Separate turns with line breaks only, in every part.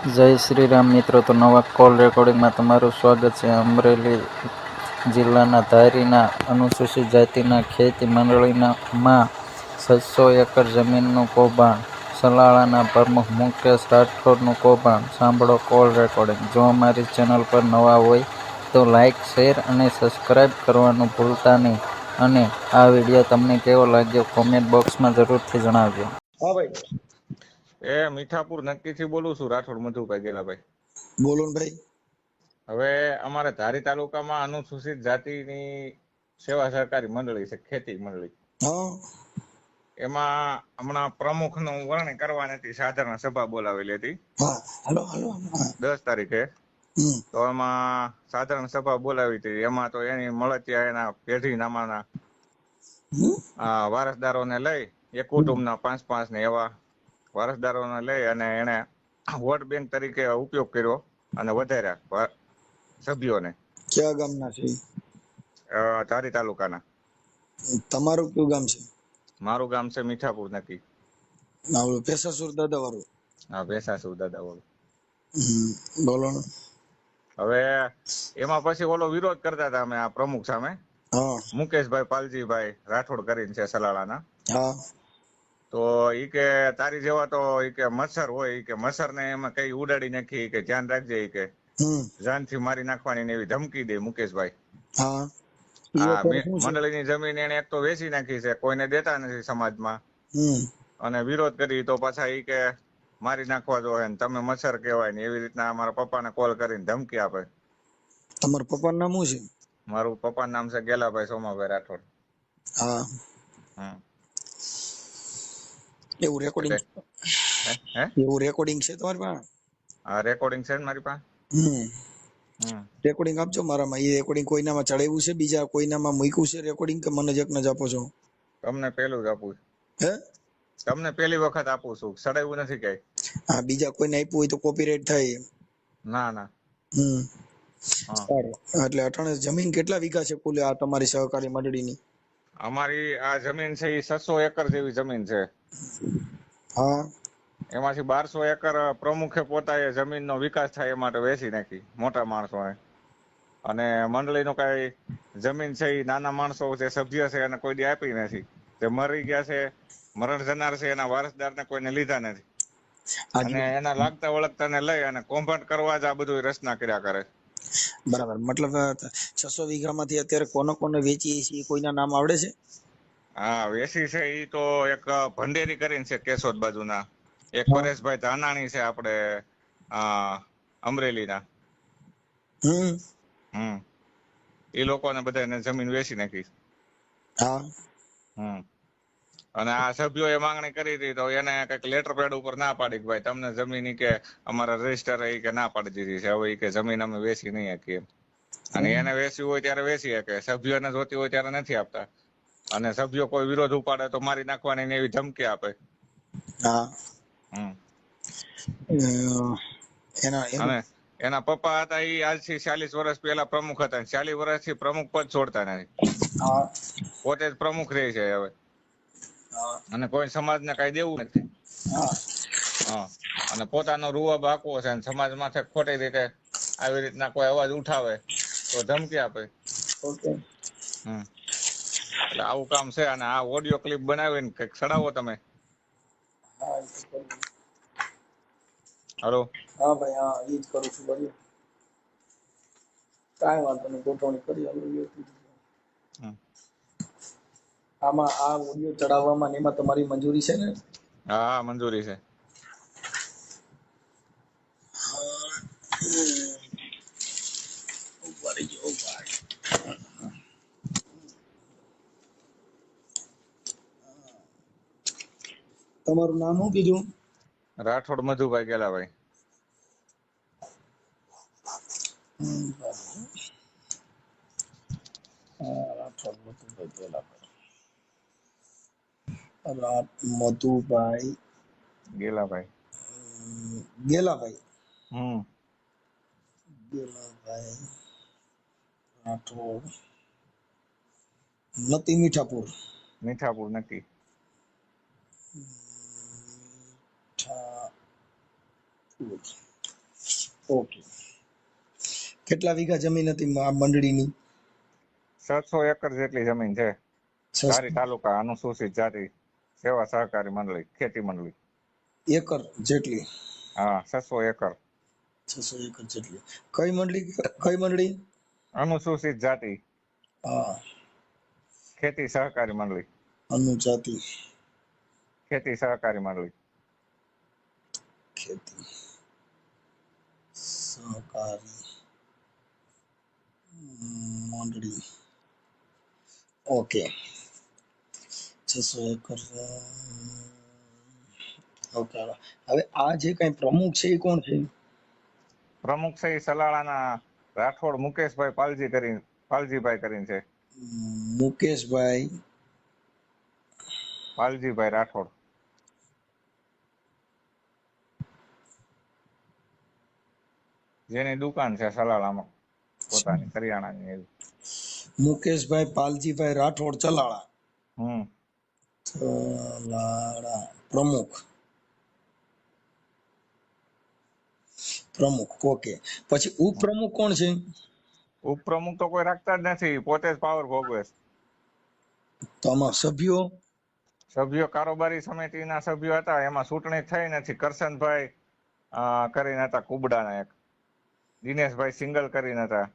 જય શ્રી રામ મિત્રો, તો નવા કોલ રેકોર્ડિંગમાં તમારું સ્વાગત છે. અમરેલી જિલ્લાના ધારીના અનુસૂચિત જાતિના ખેતી મંડળીના માં છસો એકર જમીનનું કૌભાંડ, સલાળાના પ્રમુખ મુકેશ રાઠોડનું કૌભાંડ. સાંભળો કોલ રેકોર્ડિંગ જો અમારી ચેનલ પર નવા હોય તો લાઇક શેર અને સબસ્ક્રાઈબ કરવાનું ભૂલતા નહીં. અને આ વીડિયો તમને કેવો લાગ્યો કોમેન્ટ બોક્સમાં જરૂરથી જણાવજો.
હા ભાઈ.
એ મીઠાપુર નક્કીથી બોલું છું રાઠોડ મધુભાઈ ગેલાભાઈ.
બોલો ને ભાઈ.
હવે અમારે ધારી તાલુકામાં અનુસૂચિત જાતિની સેવા સહકારી મંડળી છે ખેતી મંડળી. એમાં હમણાં પ્રમુખનું વર્ણન કરવાની હતી સાધારણ સભા બોલાવેલી હતી. દસ તારીખે. તો એમાં સાધારણ સભા બોલાવી હતી એમાં તો એની મળતિયા એના પેઢી
નામાના
આ વારસદારોને લઈ એ કુટુંબના પાંચ પાંચ ને એવા વારસદારોને લઈ અને એને વોટ બેંક તરીકે ઉપયોગ કર્યો અને વધાર્યા સભ્યોને.
કયા ગામના છે?
ધારી તાલુકાના.
તમારું કયું ગામ છે?
મારું ગામ છે મીઠાપુર નક્કી.
ભેસાસુર દાદા વાળું
હા ભેસાસુર દાદા વાળું
બોલો
હવે એમાં પછી ઓલો વિરોધ કરતા હતા અમે આ પ્રમુખ સામે.
હા.
મુકેશભાઈ પાલજીભાઈ રાઠોડ કરીને છે સલાળાના.
હા.
તો ઈ કે તારી જેવા તો એ કે મચ્છર હોય કે મચ્છર ને એમાં કઈ ઉડાડી નાખી કે ધ્યાન રાખજે કે જાનથી મારી નાખવાની ને એવી ધમકી દે મુકેશભાઈ.
મંડળી?
મંડળીની જમીન એને એક તો વેચી નાખી છે કોઈને દેતા નથી સમાજમાં. અને વિરોધ કરી તો પાછા ઈ કે મારી નાખવા જો ને તમે મચ્છર કહેવાય ને એવી રીતના અમારા પપ્પાને કોલ કરીને ધમકી આપે.
તમારા પપ્પાનું નામ શું છે?
મારું પપ્પાનું નામ છે ગેલાભાઈ સોમાભાઈ રાઠોડ.
હા.
હમ.
એવું રેકોર્ડિંગ
હે? હે?
એવું રેકોર્ડિંગ છે તમારી પાસે?
આ રેકોર્ડિંગ છે મારી પાસે?
હમ. રેકોર્ડિંગ આપજો મારામાં. એ રેકોર્ડિંગ કોઈનામાં ચડાવ્યું છે બીજા કોઈનામાં મૂક્યું છે રેકોર્ડિંગ કે મને જ એકને જ આપો છો?
તમને પહેલું જ આપું
હે?
તમને પહેલી વખત આપું છું. ચડાવ્યું નથી કઈ.
હા બીજા કોઈને આપ્યું હોય તો કોપીરાઇટ થાય
ના ના.
હમ. સારું. એટલે અટાણે જમીન કેટલા વીઘા છે કુલ આ તમારી સહકારી મંડળીની?
અમારી આ જમીન છે એ છસો એકર જેવી જમીન છે.
હા.
એમાંથી બારસો એકર પ્રમુખે પોતાએ જમીનનો વિકાસ થાય એ માટે વેચી નાખી મોટા માણસોએ. અને મંડળીનો કઈ જમીન છે એ નાના માણસો જે સભ્ય છે એને કોઈ દી આપી નથી. જે મરી ગયા છે મરણ જનાર છે એના વારસદારને કોઈને લીધા નથી. અને એના લાગતા વળગતાને લઈ અને કૌભાંડ કરવા જ આ બધું રચના કર્યા કરે.
બરાબર. મતલબ છસો વીઘામાંથી અત્યારે કોને કોને વેચી છે કોઈના નામ આવડે છે?
હા વેસી છે ઈ તો એક ભંડેરી કરીને છે કેશોદ બાજુના. એક. પરેશભાઈ ધાનાણી છે આપણે આ અમરેલીના.
હમ.
હમ. એ લોકોને બધાને જમીન વેચી નાખી.
હા.
હમ. અને આ સભ્યોએ માંગણી કરી હતી તો એને કંઈક લેટર પેડ ઉપર ના પાડી ભાઈ તમને જમીન કે અમારા રજિસ્ટર એ કે ના પાડી દીધી છે. હવે કે જમીન અમે વેચી નહીં શકીએ. અને એને વેચવી હોય ત્યારે વેચી શકે. સભ્યોને જોતી હોય ત્યારે નથી આપતા. અને સભ્યો કોઈ વિરોધ ઉપાડે તો મારી નાખવાની ને એવી ધમકી આપે.
હા. એના
અને એના પપ્પા હતા ઈ આજથી ચાલીસ વર્ષ પહેલા પ્રમુખ હતા. ચાલીસ વર્ષથી પ્રમુખ પદ છોડતા નથી. પોતે જ પ્રમુખ રહે છે હવે. અને કોઈ સમાજને કઈ દેવું નથી.
હા.
હા. અને પોતાનો રૂવાબ આકવો છે અને સમાજ માથે ખોટી રીતે આવી રીતના કોઈ અવાજ ઉઠાવે તો ધમકી આપે.
ઓકે.
હમ. એટલે આવું કામ છે અને આ ઓડિયો ક્લિપ બનાવીને કંઈક ચડાવો તમે. હલો.
હા ભાઈ હા એ જ કરું છું બોલ્યો કાંઈ વાંધો નહીં ગોઠવણી કરી આમાં આ ઓડિયો ચડાવવામાં એમાં તમારી મંજૂરી છે ને?
હા મંજૂરી છે
ઊભા રહેજો, ઊભા રહેજો. તમારું નામ શું કીધું?
રાઠોડ મધુભાઈ ગેલાભાઈ.
હમ, બરાબર. હા, રાઠોડ મધુભાઈ ગેલાભાઈ. રા- મધુભાઈ
ગેલાભાઈ.
અમ, ગેલાભાઈ.
હમ.
ગેલાભાઈ રાઠોડ નતી મીઠાપુર.
મીઠાપુર નક્કી
ઓકે. કેટલા વીઘા જમીન હતી આ મંડળીની?
છસો એકર જેટલી જમીન છે. ધારી તાલુકા અનુસૂચિત જાતિ સેવા સહકારી મંડળી ખેતી મંડળી.
એકર જેટલી?
હા છસો એકર.
છસો એકર જેટલી. કઈ મંડળી કઈ મંડળી?
અનુસૂચિત જાતિ.
હા.
ખેતી સહકારી મંડળી.
અનુજાતિ.
ખેતી સહકારી મંડળી.
ખેતી. સહકારી મંડળી ઓકે છસો એકર ઓકે હવે આ જે કઈ પ્રમુખ છે એ કોણ છે
પ્રમુખ છે એ સલાળાના રાઠોડ મુકેશભાઈ પાલજી કરીને પાલજીભાઈ કરીને છે
મુકેશભાઈ
પાલજીભાઈ રાઠોડ જેની દુકાન છે સલાળામાં. પોતાની કરિયાણાની એવી.
મુકેશભાઈ પાલજીભાઈ રાઠોડ ચલાળા.
હમ.
ચલાળા. પ્રમુખ. પ્રમુખ ઓકે. પછી ઉપપ્રમુખ કોણ છે?
ઉપપ્રમુખ તો કોઈ રાખતા જ નથી. પોતે જ પાવર ભોગવે છે.
તો સભ્યો?
સભ્યો કારોબારી સમિતિના સભ્યો હતા. એમાં ચૂંટણી થઈ નથી. કરશનભાઈ કરીને હતા કુબડાના એક. દિનેશભાઈ સિંગલ કરીને હતા.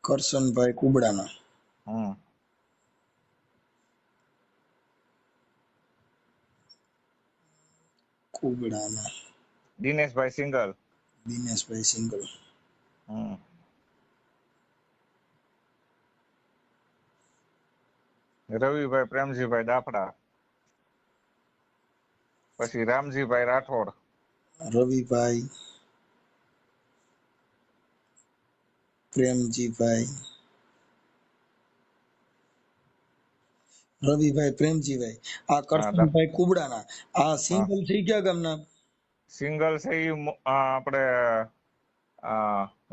કરશનભાઈ કુબડાના.
હમ.
કુબડાના.
દિનેશભાઈ સિંગલ.
દિનેશભાઈ સિંગલ.
હમ. રવિભાઈ પ્રેમજીભાઈ દાફડા. પછી રામજીભાઈ રાઠોડ.
રવિભાઈ પ્રેમજીભાઈ રવિભાઈ પ્રેમજીભાઈ આ કરશનભાઈ કુબડાના. આ સિંગલ થઈ ગયા ગામના?
સિંગલ છે આપણે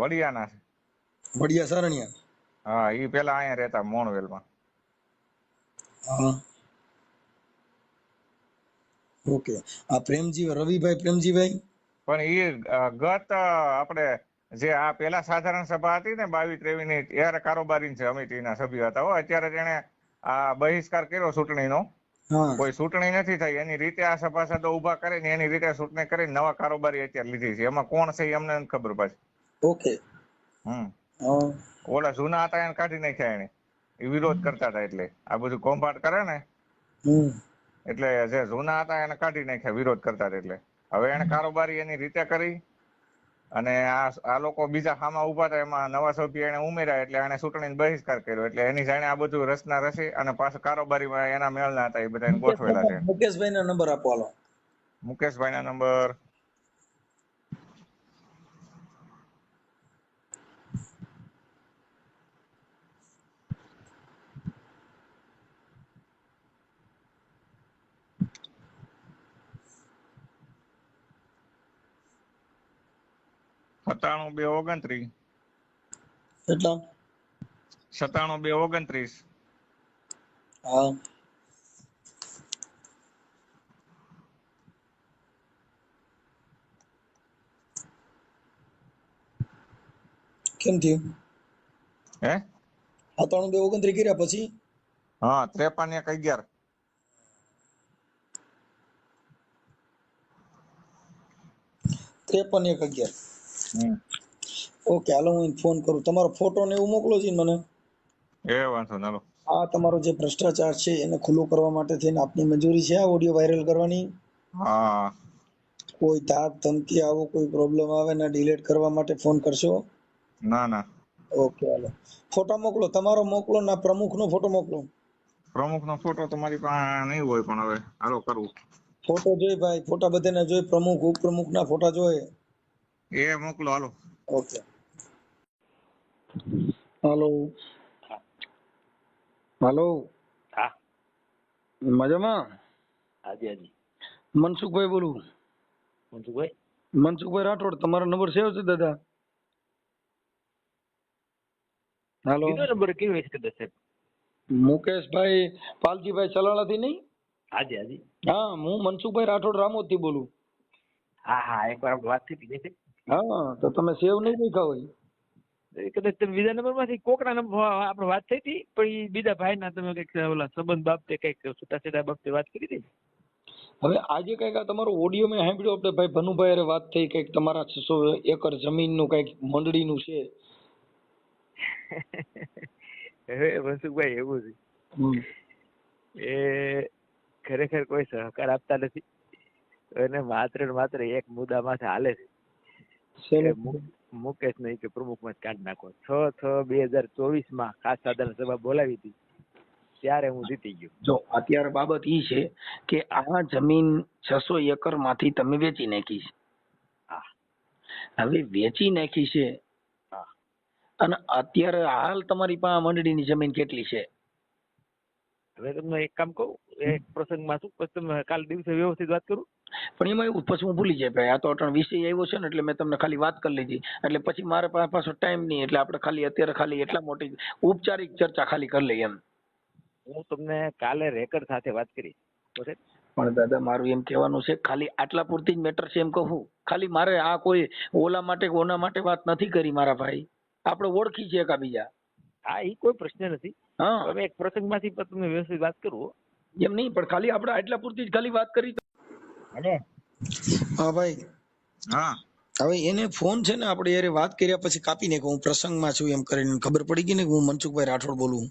વડિયાના છે.
વડિયા સરણિયા?
હા એ પેલા અહીંયા રહેતા મોણવેલમાં.
હા. ઓકે. આ પ્રેમજી રવિભાઈ પ્રેમજીભાઈ
પણ એ ગત આપણે જે આ પેલા સાધારણ સભા હતી ને બાવીસ ત્રેવીસની ત્યારે કારોબારી છે સમિતિના સભ્ય હતા. અત્યારે તેને આ બહિષ્કાર કર્યો ચૂંટણીનો. કોઈ ચૂંટણી નથી થઈ. એની રીતે આ સભાસદો ઊભા કરીને એની રીતે ચૂંટણી કરી નવા કારોબારી અત્યારે લીધી છે. એમાં કોણ છે એમને ખબર પાછી.
ઓકે.
હમ. ઓલા જૂના હતા એને કાઢી નાખ્યા એને. એ વિરોધ કરતા હતા એટલે. આ બધું કોમ્પાટ કરે ને એટલે જે જૂના હતા એને કાઢી નાખ્યા વિરોધ કરતા હતા એટલે. હવે એને કારોબારી એની રીતે કરી અને આ આ લોકો બીજા હામાં ઊભા હતા એમાં નવા સભ્ય એને ઉમેર્યા એટલે એને ચૂંટણીનો બહિષ્કાર કર્યો. એટલે એની જાણે આ બધું રચના રચી અને પાછું કારોબારીમાં એના મેળના હતા એ બધા ગોઠવેલા છે.
મુકેશભાઈ નો નંબર આપો હાલો.
મુકેશભાઈ ના નંબર સત્તાણું બે ઓગણત્રીસ.
કેટલા?
સત્તાણું બે ઓગણત્રીસ.
હા. કેમ થયું?
હે?
સત્તાણું બે ઓગણત્રીસ કર્યા પછી?
હા ત્રેપન એક અગિયાર.
ત્રેપન એક અગિયાર. ઓકે હાલો હું ફોન કરું. તમારો ફોટો ને એવું મોકલો છે મને.
એ વાંધો ના
આ તમારો જે ભ્રષ્ટાચાર છે એને ખુલ્લો કરવા માટે થઈને આપની મંજૂરી છે? આ ઓડિયો વાયરલ કરવાની?
હા.
કોઈ ધાક ધમકી આવો કોઈ પ્રોબ્લેમ આવે ને ડિલીટ કરવા માટે ફોન કરશો?
ના ના.
ઓકે હાલો. ફોટો મોકલો. તમારો મોકલો ના પ્રમુખનો ફોટો મોકલો.
પ્રમુખ નો ફોટો તમારી પાસે નહીં હોય પણ હવે હાલો કરું.
ફોટો જોઈ ભાઈ ફોટા બધાને જોઈ પ્રમુખ ઉપપ્રમુખના ફોટા જોઈ.
એ મોકલો હાલો.
ઓકે. હાલો. હાલો.
હા.
મજામાં?
હાજી હાજી.
મનસુખભાઈ બોલું.
મનસુખભાઈ?
મનસુખભાઈ રાઠોડ તમારો નંબર સેવ છે દાદા? હાલો.
નંબર કેવી રીતે કદાચ સાહેબ?
મુકેશભાઈ પાલજીભાઈ ચલાળાથી નહીં?
હાજી હાજી.
હા હું મનસુખભાઈ રાઠોડ રામોદથી બોલું.
હા હા એકવાર વાત થઈ હતી
હા તો તમે સેવ નહીં લખ્યા હોય
કદાચ તમે બીજા નંબરમાંથી કોકના નંબર આપણે વાત થઈ હતી પણ એ બીજા ભાઈના તમે કંઈક ઓલા સંબંધ બાબતે કંઈક છૂટાછેડા બાબતે વાત કરી હતી?
હવે આજે કંઈક આ તમારો ઓડિયો મેં સાંભળ્યો આપણે ભાઈ ભનુભાઈ અરે વાત થઈ કંઈક તમારા છસો એકર જમીનનું કંઈક મંડળીનું છે.
હવે મનસુખભાઈ એવું છે. એ ખરેખર કોઈ સહકાર આપતા નથી. અને માત્ર ને માત્ર એક મુદ્દા માથે હાલે છે. મુકેશ નહીં કે પ્રમુખમાં કાઢી નાખો. છ છ બે હજાર ચોવીસમાં ખાસ સાધારણ સભા બોલાવી હતી. ત્યારે હું જીતી ગયો.
જો અત્યારે બાબત ઈ છે કે આ જમીન છસો એકરમાંથી તમે વેચી નાખી છે.
હા.
હવે વેચી નાખી છે.
હા.
અને અત્યારે હાલ તમારી પાસે મંડળીની જમીન કેટલી છે?
હવે તમને એક કામ કહું એક પ્રસંગમાં શું પછી તમે કાલ દિવસે વ્યવસ્થિત વાત કરું?
પણ એમાં એવું પછી હું ભૂલી જાય ભાઈ આ તો અટણ વિષય આવ્યો છે ને એટલે મેં તમને ખાલી વાત કરી લીધી. એટલે પછી મારા પાસે પાછો ટાઈમ નહીં એટલે આપણે ખાલી અત્યારે ખાલી એટલા મોટી ઉપચારિક ચર્ચા ખાલી કરી લઈએ એમ.
હું તમને કાલે રેકર્ડ સાથે વાત કરી
પણ દાદા મારું એમ કહેવાનું છે ખાલી આટલા પૂરતી જ મેટર છે એમ કહું. ખાલી મારે આ કોઈ ઓલા માટે કે ઓના માટે વાત નથી કરી મારા ભાઈ. આપણે ઓળખી છે એકાબીજા.
હા એ કોઈ પ્રશ્ન નથી.
હા.
હવે એક પ્રસંગમાંથી તમને વ્યવસ્થિત વાત કરું
એમ નહીં પણ ખાલી આપણે આટલા પૂરતી જ ખાલી વાત કરી
હલો.
હા ભાઈ.
હા.
હવે એને ફોન છે ને આપણે યારે વાત કર્યા પછી કાપી કે હું પ્રસંગમાં છું એમ કરીને ખબર પડી ગઈ ને કે હું મનસુખભાઈ રાઠોડ બોલું.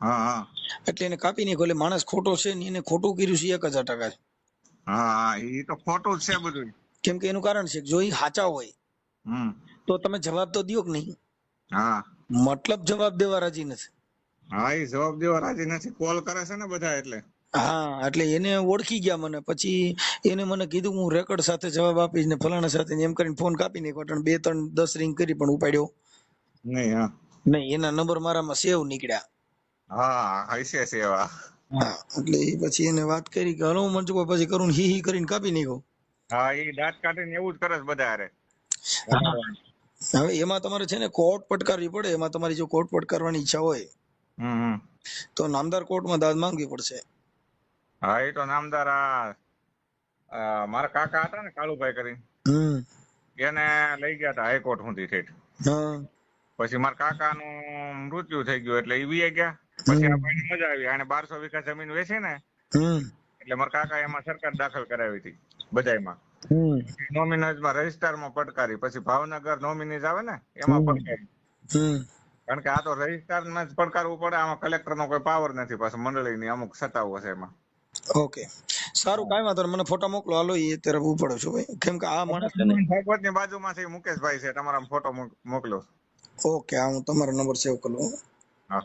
હા હા.
એટલે એને કાપી ને એટલે માણસ ખોટો છે ને એને ખોટું કર્યું છે એક હજાર ટકા.
હા હા. એ તો ખોટું જ છે બધું.
કેમ કે એનું કારણ છે જો એ સાચા હોય તો તમે જવાબ તો દો કે નહીં?
હા.
મતલબ જવાબ દેવા રાજી નથી.
હા એ જવાબ દેવા રાજી નથી. કોલ કરે છે ને બધા એટલે.
હા એટલે એને ઓળખી ગયા મને. પછી એને મને કીધું હું રેકોર્ડ સાથે જવાબ આપીશ ને ફલાણા સાથે. એમ કરીને ફોન કાપી નાખ્યો. એટલે બે ત્રણ દસ રિંગ કરી પણ ઉપાડ્યો.
નહીં હા.
નહીં એના નંબર મારામાં સેવ નીકળ્યા.
હા હશે સેવા.
હા એટલે પછી એને વાત કરી કે હલો મનસુખભાઈ પછી કરું હી હી કરીને કાપી નાખ્યો.
હા એ દાંત કાઢીને એવું જ કરે છે બધા અરે
હવે એમાં તમારે છે ને કોર્ટ પટકારવી પડે. એમાં તમારી જો કોર્ટ પટકારવાની ઈચ્છા હોય તો નામદાર કોર્ટમાં દાદ માંગવી પડશે.
હા એ તો નામદાર મારા કાકા હતા ને કાળુભાઈ કરીને. એને લઈ ગયા હતા હાઈકોર્ટ સુધી ઠેઠ. પછી મારા કાકા નું મૃત્યુ થઈ ગયું એટલે એ વી ગયા. પછી આ ભાઈને મજા આવી. અને બારસો વીઘા જમીન વેચી ને એટલે મારા કાકા એમાં સરકાર દાખલ કરાવી હતી બધાયમાં. નોમિનીઝમાં રજિસ્ટરમાં પડકારી. પછી ભાવનગર નોમિનીઝ આવે ને એમાં
પડકારી.
કારણ કે આ તો રજિસ્ટરમાં જ પડકારવું પડે. આમાં કલેક્ટરનો કોઈ પાવર નથી. પાછું મંડળીની અમુક સત્તાઓ છે એમાં.
ઓકે. સારું કાંઈ વાંધો મને ફોટો મોકલો. હાલો એ અત્યારે ઉપડો છું ભાઈ. કેમ કે આ માણસ છે ને
ભાગવતની બાજુમાં છે મુકેશભાઈ છે. તમારા ફોટો મોકલો.
ઓકે હા હું તમારો નંબર સેવ કરું
હા.